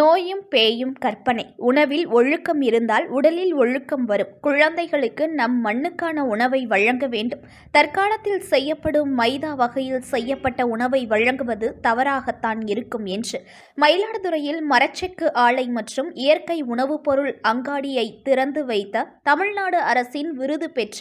நோயும் பேயும் கற்பனை. உணவில் ஒழுக்கம் இருந்தால் உடலில் ஒழுக்கம் வரும். குழந்தைகளுக்கு நம் மண்ணுக்கான உணவை வழங்க வேண்டும். தற்காலத்தில் செய்யப்படும் மைதா வகையில் செய்யப்பட்ட உணவை வழங்குவது தவறாகத்தான் இருக்கும் என்று. மயிலாடுதுறையில் மரச்செக்கு ஆலை மற்றும் இயற்கை உணவுப் பொருள் அங்காடியை திறந்து வைத்த தமிழ்நாடு அரசின் விருது பெற்ற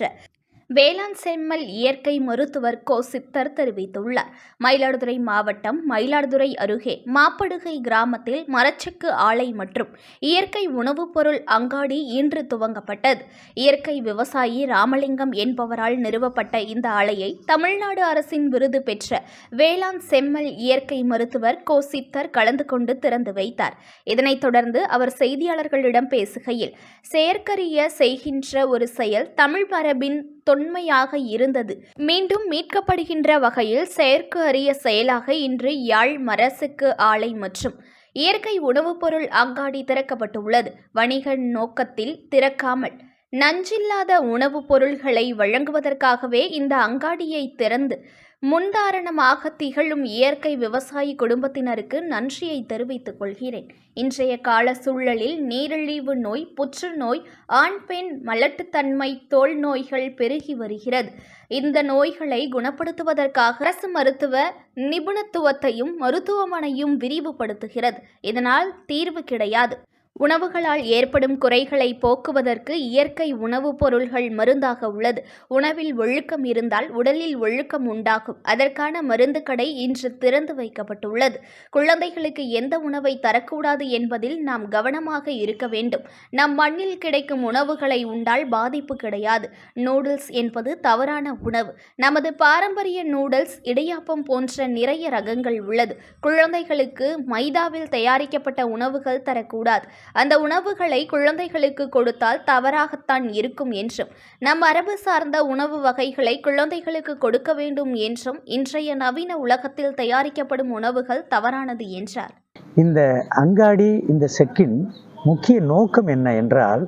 வேளாண் செம்மல் இயற்கை மருத்துவர் கோ சித்தர் தெரிவித்துள்ளார். மயிலாடுதுறை மாவட்டம் மயிலாடுதுறை அருகே மாப்படுகை கிராமத்தில் மரச்செக்கு ஆலை மற்றும் இயற்கை உணவுப் பொருள் அங்காடி இன்று துவங்கப்பட்டது. இயற்கை விவசாயி ராமலிங்கம் என்பவரால் நிறுவப்பட்ட இந்த ஆலையை தமிழ்நாடு அரசின் விருது பெற்ற வேளாண் செம்மல் இயற்கை மருத்துவர் கோ சித்தர் கலந்து கொண்டு திறந்து வைத்தார். இதனைத் தொடர்ந்து அவர் செய்தியாளர்களிடம் பேசுகையில் செயற்கரிய செய்கின்ற ஒரு செயல் தமிழ் மரபின் தொன்மையாக இருந்தது. மீண்டும் மீட்கப்படுகின்ற வகையில் செயற்கு அறிய செயலாக இன்று யாழ் மரசுக்கு ஆலை மற்றும் இயற்கை உணவுப் பொருள் அங்காடி திறக்கப்பட்டுள்ளது. வணிக நோக்கத்தில் திறக்காமல் நஞ்சில்லாத உணவுப் பொருள்களை வழங்குவதற்காகவே இந்த அங்காடியை திறந்து முன்தாரணமாக திகழும் இயற்கை விவசாயி குடும்பத்தினருக்கு நன்றியை தெரிவித்துக் கொள்கிறேன். இன்றைய கால சூழலில் நீரிழிவு நோய் புற்றுநோய் ஆண் பெண் மலட்டுத்தன்மை தோல் நோய்கள் பெருகி வருகிறது. இந்த நோய்களை குணப்படுத்துவதற்காக அரசு மருத்துவ நிபுணத்துவத்தையும் மருத்துவமனையும் விரிவுபடுத்துகிறது. இதனால் தீர்வு கிடையாது. உணவுகளால் ஏற்படும் குறைகளை போக்குவதற்கு இயற்கை உணவுப் பொருள்கள் மருந்தாக உள்ளது. உணவில் ஒழுக்கம் இருந்தால் உடலில் ஒழுக்கம் உண்டாகும். அதற்கான மருந்து கடை இன்று திறந்து வைக்கப்பட்டுள்ளது. குழந்தைகளுக்கு எந்த உணவை தரக்கூடாது என்பதில் நாம் கவனமாக இருக்க வேண்டும். நம் மண்ணில் கிடைக்கும் உணவுகளை உண்டால் பாதிப்பு கிடையாது. நூடுல்ஸ் என்பது தவறான உணவு. நமது பாரம்பரிய நூடுல்ஸ் இடியாப்பம் போன்ற நிறைய ரகங்கள் உள்ளது. குழந்தைகளுக்கு மைதாவில் தயாரிக்கப்பட்ட உணவுகள் தரக்கூடாது. அந்த உணவுகளை குழந்தைகளுக்கு கொடுத்தால் தவறாகத்தான் இருக்கும் என்றும் நம் மரபு சார்ந்த உணவு வகைகளை குழந்தைகளுக்கு கொடுக்க வேண்டும் என்றும் இன்றைய நவீன உலகத்தில் தயாரிக்கப்படும் உணவுகள் தவறானது என்றார். இந்த அங்காடி இந்த செக்கின் முக்கிய நோக்கம் என்ன என்றால்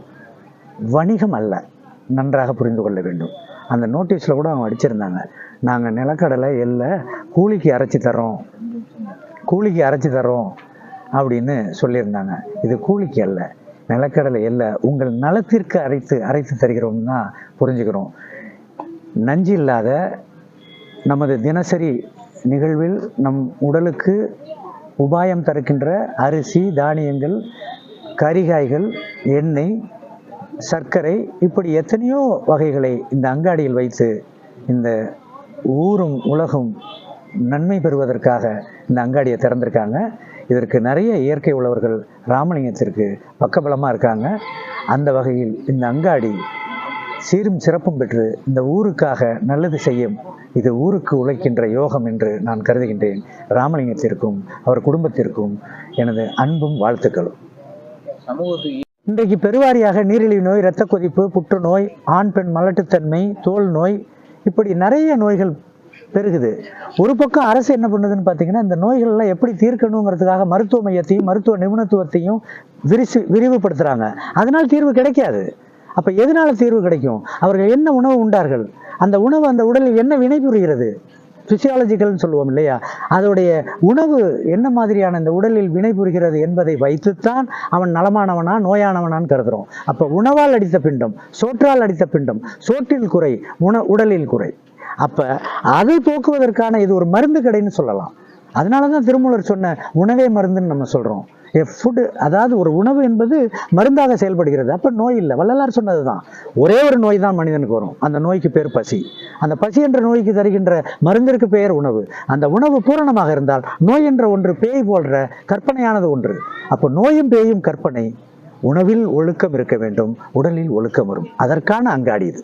வணிகம் அல்ல நன்றாக புரிந்து கொள்ள வேண்டும். அந்த நோட்டீஸில் கூட அவங்க அடிச்சிருந்தாங்க. நாங்கள் நிலக்கடலை எல்லை கூலிக்கு அரைச்சி தரோம் கூலிக்கு அரைச்சி தரோம் அப்படின்னு சொல்லியிருந்தாங்க. இது கூலிக்கு அல்ல நிலக்கடலை அல்ல. உங்கள் நலத்திற்கு அரைத்து அரைத்து தருகிறோம் தான் புரிஞ்சுக்கிறோம். நஞ்சு இல்லாத நமது தினசரி நிகழ்வில் நம் உடலுக்கு உபாயம் தருக்கின்ற அரிசி தானியங்கள் கரிகாய்கள் எண்ணெய் சர்க்கரை இப்படி எத்தனையோ வகைகளை இந்த அங்காடியில் வைத்து இந்த ஊரும் உலகும் நன்மை பெறுவதற்காக இந்த அங்காடியை திறந்திருக்காங்க. இதற்கு நிறைய இயற்கை உழவர்கள் ராமலிங்கத்திற்கு பக்கபலமாக இருக்காங்க. அந்த வகையில் இந்த அங்காடி சீரும் சிறப்பும் பெற்று இந்த ஊருக்காக நல்லது செய்யும் இது ஊருக்கு உழைக்கின்ற யோகம் என்று நான் கருதுகின்றேன். ராமலிங்கத்திற்கும் அவர் குடும்பத்திற்கும் எனது அன்பும் வாழ்த்துக்களும். சமூகத்துக்கு இன்றைக்கு பெருவாரியாக நீரிழிவு நோய் இரத்த கொதிப்பு புற்றுநோய் ஆண் பெண் மலட்டுத்தன்மை தோல் நோய் இப்படி நிறைய நோய்கள் பெருகுது. ஒரு பக்கம் அரசு என்ன பண்ணுதுன்னு பார்த்தீங்கன்னா இந்த நோய்கள்லாம் எப்படி தீர்க்கணுங்கிறதுக்காக மருத்துவ மையத்தையும் மருத்துவ நிபுணத்துவத்தையும் விரிசு விரிவுபடுத்துகிறாங்க அதனால் தீர்வு கிடைக்காது. அப்போ எதனால தீர்வு கிடைக்கும்? அவர்கள் என்ன உணவு உண்டார்கள்? அந்த உணவு அந்த உடலில் என்ன வினைபுரிகிறது? பிசியாலஜிக்கல்னு சொல்லுவோம் இல்லையா? அதோடைய உணவு என்ன மாதிரியான இந்த உடலில் வினைபுரிகிறது என்பதை வைத்துத்தான் அவன் நலமானவனா நோயானவனான்னு கருதுகிறோம் அப்போ உணவால் அடித்த பிண்டம் சோற்றால் அடித்த பிண்டம் சோற்றில் குறை உண உடலில் குறை. அப்போ அதை போக்குவதற்கான இது ஒரு மருந்து கடைன்னு சொல்லலாம். அதனால தான் திருமூலர் சொன்ன உணவே மருந்துன்னு நம்ம சொல்கிறோம் ஏ ஃபுட்டு அதாவது ஒரு உணவு என்பது மருந்தாக செயல்படுகிறது. அப்போ நோய் இல்லை. வள்ளலார் சொன்னது தான் ஒரே ஒரு நோய் தான் மனிதனுக்கு வரும். அந்த நோய்க்கு பேர் பசி. அந்த பசி என்ற நோய்க்கு தருகின்ற மருந்திற்கு பெயர் உணவு. அந்த உணவு பூரணமாக இருந்தால் நோய் என்ற ஒன்று பேய் போன்ற கற்பனையானது ஒன்று. அப்போ நோயும் பேயும் கற்பனை உணவில் ஒழுக்கம் இருக்க வேண்டும். உடலில் ஒழுக்கம் வரும். அதற்கான அங்காடி இது.